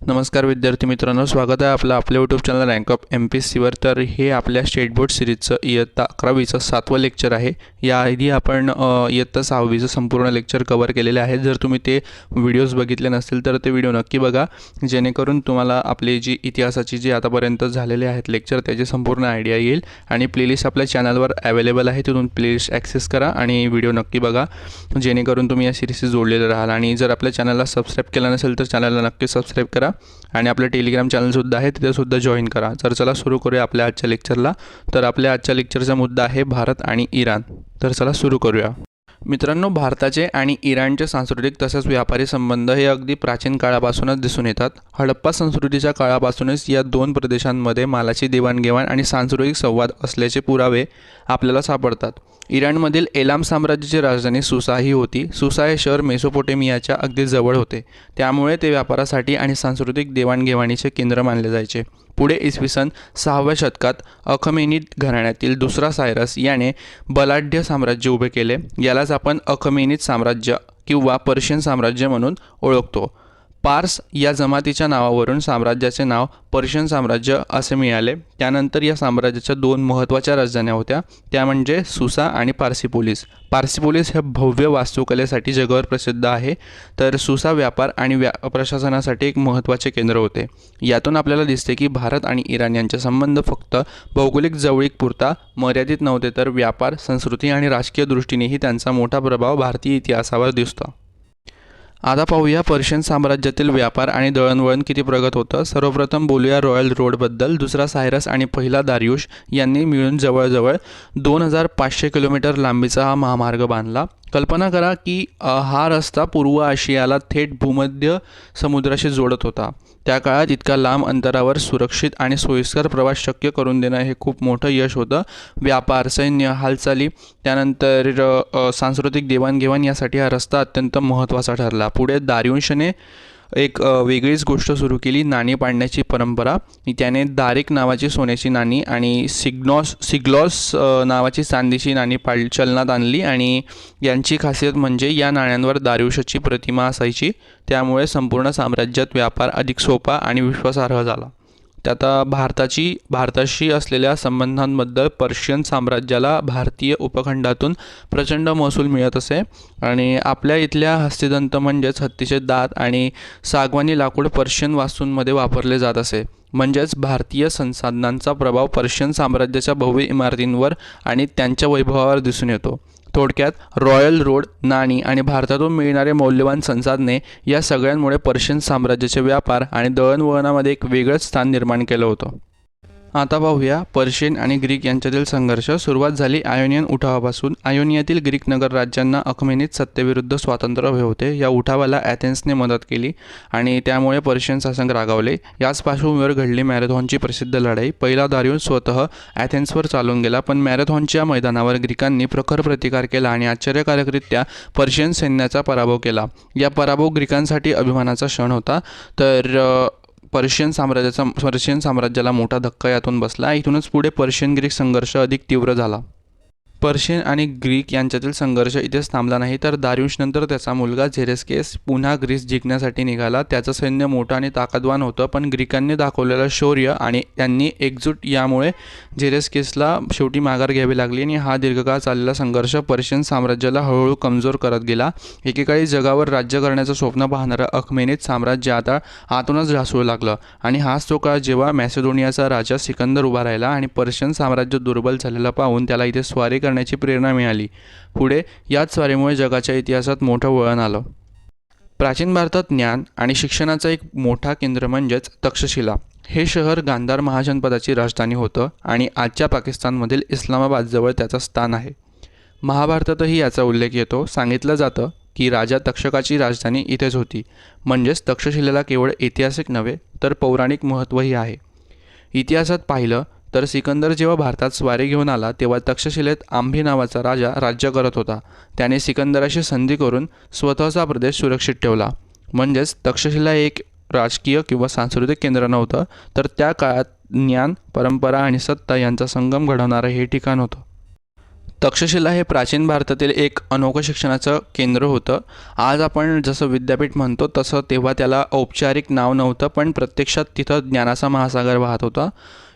नमस्कार विद्यार्थी मित्रांनो स्वागत आहे आपलं आपल्या YouTube channel rank of M P S सीवर तर हे आपल्या स्टेट बोर्ड सिरीजचं इयत्ता अकरावीचं सातवं लेक्चर आहे. याआधी आपण इयत्ता सहावीचं संपूर्ण लेक्चर कवर केलेले आहे. जर तुम्ही ते व्हिडिओज बघितले नसतील तर ते व्हिडिओ नक्की बघा. जेणेकरून तुम्हाला आपली जी इतिहासाची जी आतापर्यंत झालेले आहेत लेक्चर त्याची संपूर्ण आयडिया येईल. आणि प्लेलिस्ट आपल्या चॅनलवर अवेलेबल आहे तिथून प्लेलिस्ट ॲक्सेस करा आणि व्हिडिओ नक्की बघा. जेणेकरून तुम्ही या सिरीजशी जोडलेले राहाल. आणि जर आपल्या चॅनलला सबस्क्राईब केलं नसेल तर चॅनलला नक्की सबस्क्राईब करा. आणि आपलं टेलिग्राम चॅनलसुद्धा आहे तिथेसुद्धा जॉईन करा. तर चला सुरू करूया आपल्या आजच्या लेक्चरला तर आपल्या आजच्या लेक्चरचा मुद्दा आहे भारत आणि इराण. तर चला सुरू करूया. मित्रांनो भारताचे आणि इराणचे सांस्कृतिक तसेच व्यापारी संबंध हे अगदी प्राचीन काळापासूनच दिसून येतात. हडप्पा संस्कृतीच्या काळापासूनच या दोन प्रदेशांमध्ये मालाची देवाणघेवाण आणि सांस्कृतिक संवाद असल्याचे पुरावे आपल्याला सापडतात. इराणमधील एलाम साम्राज्याची राजधानी सुसा ही होती. सुसा हे शहर मेसोपोटेमियाच्या अगदी जवळ होते. त्यामुळे ते व्यापारासाठी आणि सांस्कृतिक देवाणघेवाणीचे केंद्र मानले जायचे. पुढे इसवी सन सहाव्या शतकात अखमेनिद घराण्यातील दुसरा सायरस याने बलाढ्य साम्राज्य उभे केले. यालाच आपण अखमेनित साम्राज्य किंवा पर्शियन साम्राज्य म्हणून ओळखतो. पार्स या जमातीच्या नावावरून साम्राज्याचे नाव पर्शियन साम्राज्य असे मिळाले. त्यानंतर या साम्राज्याच्या दोन महत्त्वाच्या राजधान्या होत्या. त्या म्हणजे सुसा आणि पार्सिपोलिस. पार्सिपोलिस हे भव्य वास्तुकलेसाठी जगभर प्रसिद्ध आहे. तर सुसा व्यापार आणि व्या प्रशासनासाठी एक महत्त्वाचे केंद्र होते. यातून आपल्याला दिसते की भारत आणि इराण यांचे संबंध फक्त भौगोलिक जवळीकपुरता मर्यादित नव्हते तर व्यापार संस्कृती आणि राजकीय दृष्टीनेही त्यांचा मोठा प्रभाव भारतीय इतिहासावर दिसतो. आता पाहूया पर्शियन साम्राज्यातील व्यापार आणि दळणवळण किती प्रगत होतं. सर्वप्रथम बोलूया रॉयल रोडबद्दल दुसरा सायरस आणि पहिला दारियुश यांनी मिळून जवळजवळ दोन हजार पाचशे किलोमीटर लांबीचा हा महामार्ग बांधला. कल्पना करा की हा रस्ता पूर्व आशियाला थेट भूमध्य समुद्राशी जोडत होता. त्या काळात इतका लांब अंतरावर सुरक्षित आणि सोयीस्कर प्रवास शक्य करून देणं हे खूप मोठं यश होतं. व्यापार सैन्य हालचाली त्यानंतर सांस्कृतिक देवाणघेवाण यासाठी हा रस्ता अत्यंत महत्त्वाचा ठरला. पुढे दारिवंशने एक वेगळीच गोष्ट सुरू केली नाणी पाडण्याची परंपरा. त्याने दारिक नावाची सोन्याची नाणी आणि सिग्नॉस सिग्लॉस नावाची चांदीची नाणी पाड चलनात आणली आणि यांची खासियत म्हणजे या नाण्यांवर दारिवशाची प्रतिमा असायची. त्यामुळे संपूर्ण साम्राज्यात व्यापार अधिक सोपा आणि विश्वासार्ह झाला. त्यात आता भारताची भारताशी असलेल्या संबंधांबद्दल पर्शियन साम्राज्याला भारतीय उपखंडातून प्रचंड महसूल मिळत असे. आणि आपल्या इथल्या हस्तिदंत म्हणजेच हत्तीचे दात आणि सागवानी लाकूड पर्शियन वास्तूंमध्ये वापरले जात असे. म्हणजेच भारतीय संसाधनांचा प्रभाव पर्शियन साम्राज्याच्या भव्य इमारतींवर आणि त्यांच्या वैभवावर दिसून येतो. थोडक्यात रॉयल रोड नाणी आणि भारतातून मिळणारे मौल्यवान संसाधने या सगळ्यांमुळे पर्शियन साम्राज्याचे व्यापार आणि दळणवळणामध्ये एक वेगळंच स्थान निर्माण केलं होतं. आता पाहूया. पर्शियन आणि ग्रीक यांच्यातील संघर्ष. सुरुवात झाली आयोनियन उठावापासून. आयोनियातील ग्रीक नगर राज्यांना अखमेनित सत्तेविरुद्ध स्वातंत्र्य हवे होते. या उठावाला ॲथेन्सने मदत केली आणि त्यामुळे पर्शियन शासक रागावले. याच पार्श्वभूमीवर घडली मॅरेथॉनची प्रसिद्ध लढाई. पहिला दारियून स्वतः ॲथेन्सवर चालून गेला पण मॅरेथॉनच्या मैदानावर ग्रीकांनी प्रखर प्रतिकार केला आणि आश्चर्यकारकरित्या पर्शियन सैन्याचा पराभव केला. या पराभव ग्रीकांसाठी अभिमानाचा क्षण होता. तर पर्शियन साम्राज्याचा पर्शियन साम्राज्याला मोठा धक्का यातून बसला. इथूनच पुढे पर्शियन ग्रीक संघर्ष अधिक तीव्र झाला. पर्शियन आणि ग्रीक यांच्यातील संघर्ष इथेच थांबला नाही तर दारियुशनंतर त्याचा मुलगा झेरेस्केस पुन्हा ग्रीस जिंकण्यासाठी निघाला. त्याचं सैन्य मोठं आणि ताकदवान होतं पण ग्रीकांनी दाखवलेलं शौर्य आणि त्यांनी एकजूट यामुळे झेरेस्केसला शेवटी माघार घ्यावी लागली आणि हा दीर्घकाळ चाललेला संघर्ष पर्शियन साम्राज्याला हळूहळू कमजोर करत गेला. एकेकाळी जगावर राज्य करण्याचं स्वप्न पाहणारं अखमेनित साम्राज्य आता आतूनच ढासळू लागलं आणि हाच तो काळ जेव्हा मॅसेडोनियाचा राजा सिकंदर उभा राहिला आणि पर्शियन साम्राज्य दुर्बल झालेलं पाहून त्याला इथे स्वारी करण्याची प्रेरणा मिळाली. पुढे याच स्वारीमुळे जगाच्या इतिहासात मोठं वळण आलं. प्राचीन भारतात ज्ञान आणि शिक्षणाचा एक मोठा केंद्र म्हणजेच तक्षशिला. हे शहर गांधार महाजनपदाची राजधानी होतं आणि आजच्या पाकिस्तानमधील इस्लामाबादजवळ त्याचं स्थान आहे. महाभारतातही याचा उल्लेख येतो. सांगितलं जातं की राजा तक्षकाची राजधानी इथेच होती. म्हणजेच तक्षशिलेला केवळ ऐतिहासिक नव्हे तर पौराणिक महत्त्वही आहे. इतिहासात पाहिलं तर सिकंदर जेव्हा भारतात स्वारी घेऊन आला तेव्हा तक्षशिलेत आंभी नावाचा राजा राज्य करत होता. त्याने सिकंदराशी संधी करून स्वतःचा प्रदेश सुरक्षित ठेवला. म्हणजेच तक्षशिला एक राजकीय किंवा सांस्कृतिक केंद्र नव्हतं तर त्या काळात ज्ञान परंपरा आणि सत्ता यांचा संगम घडवणारं हे ठिकाण होतं. तक्षशिला हे प्राचीन भारतातील एक अनोखं शिक्षणाचं केंद्र होतं. आज आपण जसं विद्यापीठ म्हणतो तसं तेव्हा त्याला औपचारिक नाव नव्हतं पण प्रत्यक्षात तिथं ज्ञानाचा महासागर वाहत होता.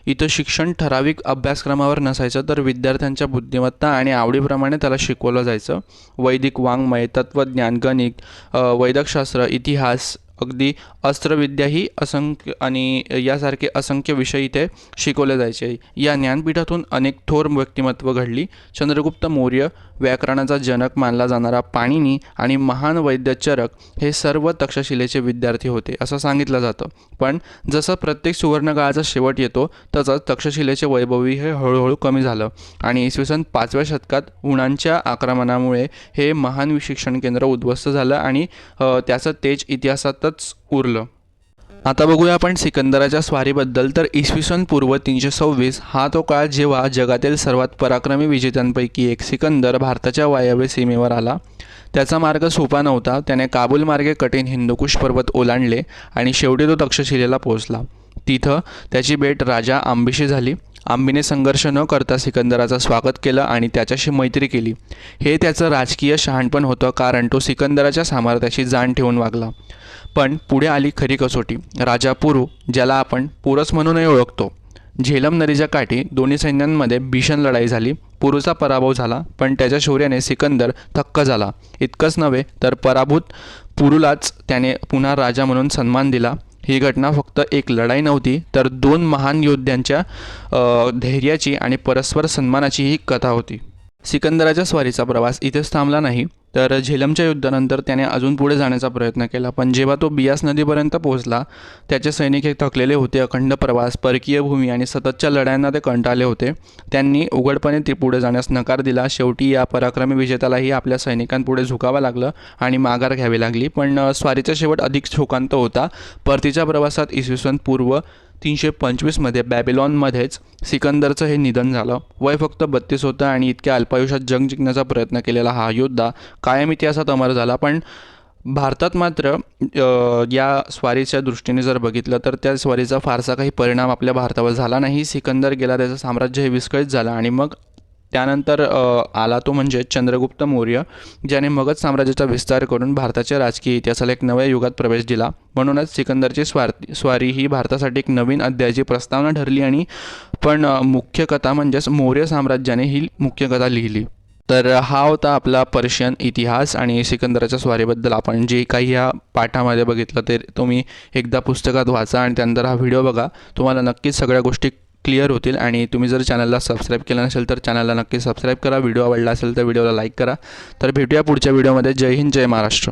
इथं शिक्षण ठराविक अभ्यासक्रमावर नसायचं तर विद्यार्थ्यांच्या बुद्धिमत्ता आणि आवडीप्रमाणे त्याला शिकवलं जायचं. वैदिक वाङ्मय तत्त्वज्ञान गणित वैदकशास्त्र इतिहास अगदी अस्त्रविद्याही असंख्य आणि यासारखे असंख्य विषय इथे शिकवले जायचे. या ज्ञानपीठातून अनेक थोर व्यक्तिमत्व घडली. चंद्रगुप्त मौर्य व्याकरणाचा जनक मानला जाणारा पाणिनी आणि महान वैद्य चरक हे सर्व तक्षशिलेचे विद्यार्थी होते असं सांगितलं जातं. पण जसं प्रत्येक सुवर्णकाळाचा शेवट येतो तसंच तक्षशिलेचे वैभवी हे हळूहळू कमी झालं. आणि इसवी सन पाचव्या शतकात हुणांच्या आक्रमणामुळे हे महान शिक्षण केंद्र उद्ध्वस्त झालं आणि त्याचं तेज इतिहासातच उरलं. आता बघूया आपण सिकंदराच्या स्वारीबद्दल. तर इसवी सन पूर्व तीनशे सव्वीस हा तो काळ जेव्हा जगातील सर्वात पराक्रमी विजेत्यांपैकी एक सिकंदर भारताच्या वायव्य सीमेवर आला. त्याचा मार्ग सोपा नव्हता. त्याने काबूल मार्गे कठीण हिंदुकुश पर्वत ओलांडले आणि शेवटी तो तक्षशिलेला पोहोचला. तिथं त्याची भेट राजा आंबीशी झाली. आंबीने संघर्ष न करता सिकंदराचं स्वागत केलं आणि त्याच्याशी मैत्री केली. हे त्याचं राजकीय शहाणपण होतं कारण तो सिकंदराच्या सामर्थ्याशी जाण ठेवून वागला. पण पुढे आली खरी कसोटी. राजा पुरू ज्याला आपण पुरस म्हणूनही ओळखतो. झेलम नदीच्या काठी दोन्ही सैन्यांमध्ये भीषण लढाई झाली. पुरूचा पराभव झाला पण त्याच्या शौर्याने सिकंदर थक्क झाला. इतकंच नव्हे तर पराभूत पुरूलाच त्याने पुन्हा राजा म्हणून सन्मान दिला. ही घटना फक्त एक लढाई नव्हती तर दोन महान योद्ध्यांच्या धैर्याची आणि परस्पर सन्मानाची ही कथा होती. सिकंदराच्या स्वारीचा प्रवास इथेच थांबला नाही तर झेलमच्या युद्धानंतर त्याने अजून पुढे जाण्याचा प्रयत्न केला. पण जेव्हा तो बियास नदीपर्यंत पोहोचला त्याचे सैनिक हे थकलेले होते अखंड प्रवास परकीय भूमी आणि सततच्या लढायांना ते कंटाळले होते. त्यांनी उघडपणे ते पुढे जाण्यास नकार दिला. शेवटी या पराक्रमी विजेत्यालाही आपल्या सैनिकांपुढे झुकावं लागलं आणि माघार घ्यावी लागली. पण स्वारीचा शेवट अधिक शोकांत होता. परतीच्या प्रवासात इसवी सन पूर्व तीनशे पंचवीसमध्ये बॅबिलॉनमध्येच सिकंदरचं हे निधन झालं. वय फक्त बत्तीस होतं आणि इतक्या अल्पायुष्यात जंग जिंकण्याचा प्रयत्न केलेला हा योद्धा कायम इतिहासात अमर झाला. पण भारतात मात्र या स्वारीच्या दृष्टीने जर बघितलं तर त्या स्वारीचा फारसा काही परिणाम आपल्या भारतावर झाला नाही. सिकंदर गेला त्याचं साम्राज्य हे विस्कळीत झालं आणि मग त्यानंतर आला तो म्हणजे चंद्रगुप्त मौर्य ज्याने मगध साम्राज्याचा विस्तार करून भारताच्या राजकीय इतिहासाला एक नव्या युगात प्रवेश दिला. म्हणूनच सिकंदरची स्वार स्वारी ही भारतासाठी एक नवीन अध्यायाची प्रस्तावना ठरली आणि पण मुख्य कथा म्हणजेच मौर्य साम्राज्याने ही मुख्य कथा लिहिली. तर हा होता आपला पर्शियन इतिहास आणि सिकंदराच्या स्वारीबद्दल. आपण जे काही या पाठामध्ये बघितलं ते तुम्ही एकदा पुस्तकात वाचा आणि त्यानंतर हा व्हिडिओ बघा. तुम्हाला नक्कीच सगळ्या गोष्टी क्लिअर होतील आणि तुम्ही जर चॅनलला सबस्क्राईब केलं नसेल तर चॅनलला नक्की सबस्क्राईब करा. व्हिडिओ आवडला असेल तर व्हिडिओला लाईक करा. तर भेटूया पुढच्या व्हिडिओमध्ये. जय हिंद जय महाराष्ट्र.